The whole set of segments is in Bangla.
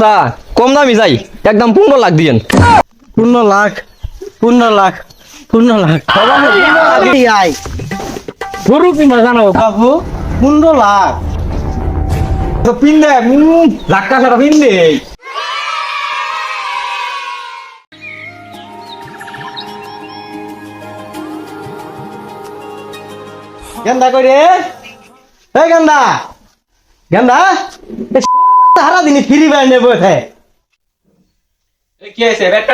তা কম দামি যাই। একদম পনেরো লাখ দিয়েন। পনেরো লাখ পনেরো লাখ পনেরো লাখ। গরু কিনা জানো বাবু পনেরো লাখ। তো লাখ গেন্দা করে এই গেন্দা। গেন্দা? সারা দিন ফ্রি ব্যান্ড নেব কি আছে বেটা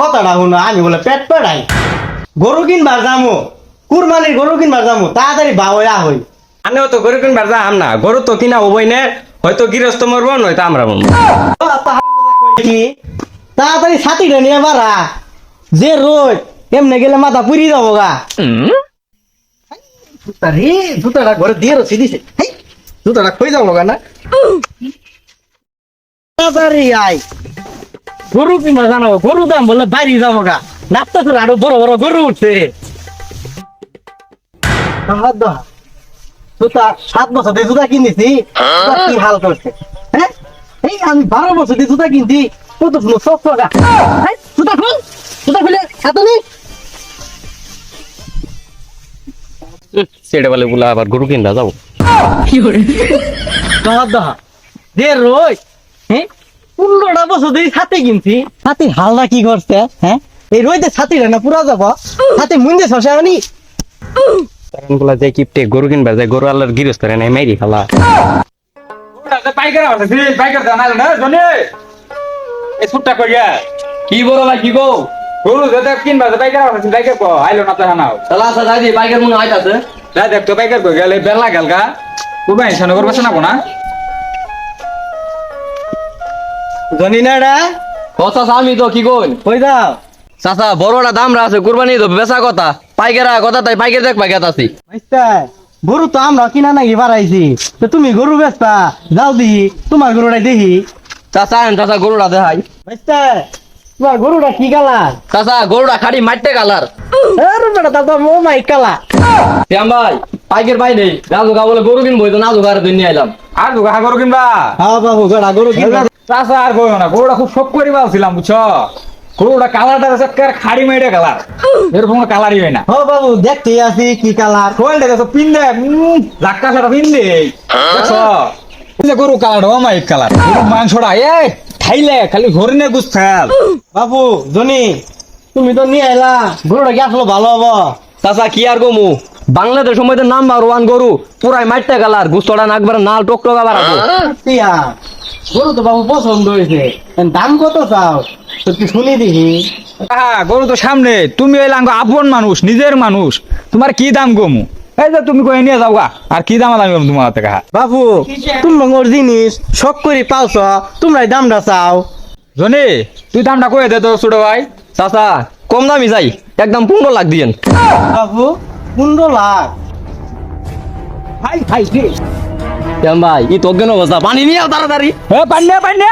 কথাটা শুনো আমি বলে পেট পেড়াই। গরু কিনবার যামু কুরবানির গরু কিনবার যামু তাড়াতাড়ি বাবয়া হই। আনেও তো গরু কিনবার যা আম না। গরু তো কিনা হবই না হয়তো গৃহস্থ মরবো নয়তো আমরা মরবো। তাড়াতাড়ি ছাতিটা নিয়ে বাড়া। যে রোদ এমনি গেলে মাথা পুরি যাব গা রে জুতাটা ঘরে দিয়ে রসি দিছে। জুতাটা খই যাব গা না? তাড়াতাড়ি আয় গরু কিনা জানো গরু দাম বলে বাড়ি যাব গা। নাপতা তো আরও বড় বড় গরু উঠছে। জুতা সাত বছর দিয়ে জুতা কিনেছি কি হাল করছে? হ্যাঁ? এই আমি বারো বছর দিয়ে জুতা কিনছি কত শুনো সব টাকা জুতা খুল জুতা খুলে সেটা বলে বলে আবার গরু কিনবা যাব যে রই। হ্যাঁ? পনেরোটা বছর দিয়ে ছাতি কিনছি। ছাতি হালনা কি করছে? হ্যাঁ? এই রইতে ছাতিটা না পুরা যাব। ছাতি মুন্দে শশা আনি কারণ বলা যায় কিপটে গরু কিনবার যায় গরু আল্লাহর গৃহস্থ রে নাই মাইরি খালা। কি বড় ভাই কি গো? গরু যেটা কিনবা যে পাইকার আছে পাইকার কো আইলো না তো হানাও। তাহলে আসা যাই বাইকের মনে আইতাছে যা দেখ তো পাইকার কই গেলে? বেলা গেল গা। কুরবান ইনসান করবে না? কোনা জানি না রা? কথা আমি তো কি কই কই যাও? চাচা বড়টা দাম আছে কুরবানি তো বেচা কথা। পাইকারা কথা তাই পাইকার দেখ পাইকার আছি। মাইস্তা গরু তো আমরা কিনা নাকি বাড়াইছি। তো তুমি গরু বেচতা যাও দিহি তোমার গরুটাই দেখি। চাচা চাচা গরুটা দেখাই। মাইস্তা গরুটা কি কালার? চাচা গরুটা খালি মাইটে কালার। আরে বেটা তা তো মো মাই কালা শ্যাম ভাই পাইকের পাই নেই রাজু গা বলে গরু কিনবো তো নাজু গারে দুই নিয়ে আইলাম। আর দুগা গরু কিনবা? হ্যাঁ বাবু গড়া গরু কিনবা। চাষা আর কইও না গরুটা খুব শখ করি পালছিলাম বুঝছ? গরুটা কালারটা আছে একেবারে খাড়ি মেয়েটে কালার। এরকম কালারই হয় না। ও বাবু দেখতে আছি কি কালার। শোলটা দেখো পিন্দে লাখ টাকা পিন্দে দেখছ? এই যে গরু কালার ও মাইক কালার। গরু মাংসটা এ খাইলে খালি হরিণে গুছ খাল বাবু জনি তুমি তো নিয়ে আইলা গরুটা কি আসলে ভালো হব। চাচা কি আর গমু বাংলাদেশ সময় নাম্বার ওয়ান গরু পুরাই মাইটে কালার গুস্তটা নাকবার নাল টক টক আবার আছে টিয়া গরু তো বাবু পছন্দ হয়েছে দাম কত চাও? তো কি শুনি দেখি হ্যাঁ গরু তো সামনে। তুমি এলাম আপন মানুষ নিজের মানুষ। তোমার কি দাম গমু এই যে তুমি কই নিয়ে যাও গা। আর কি দাম দামি তোমার হাতে কাহা বাবু তোমার জিনিস শখ করে পালছ তোমরাই দামটা চাও। জনি তুই দামটা কয়ে দে তো ছোট ভাই? চাচা কম দামি যাই একদম পনেরো লাখ দিয়েন। বাবু পনেরো লাখ। হাই রে ভাই ই তো কেন অবস্থা? পানি নিয়ে তাড়াতাড়ি। পান্নে পান্নে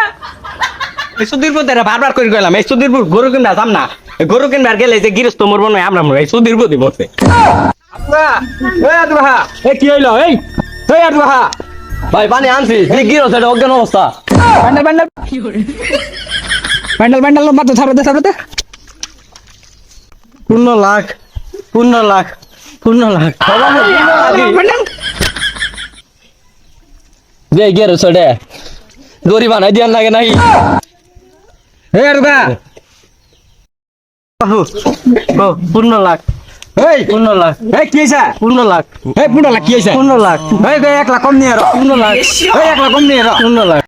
এই সুধীর পথে বারবার করে গেলাম এই সুধীর গরু কিনবা যাম না। গরু কিনবার গেলে যে গৃহস্থ মরবো নয় আমরা এই বসে আদুহা এ কি হইল? এই ভাই পানি আনছি। গৃহস্থ এটা অজ্ঞান অবস্থা। প্যান্ডেল প্যান্ডেল প্যান্ডেল প্যান্ডেল মাত্র ছাড়তে ছাড়তে পনেরো লাখ পনেরো লাখ পনেরো লাখ। যে গৃহস্থ এটা গরিব আনাই দিয়ান লাগে নাই বাবু ও, পনেরো লাখ। এই পনেরো লাখ। এই কি হয়েছে পনেরো লাখ। এই পনেরো লাখ কি হয়েছে পনেরো লাখ। এই এক লাখ কম নিয়ে পনেরো লাখ। এই এক লাখ কম নিয়ে পনেরো লাখ।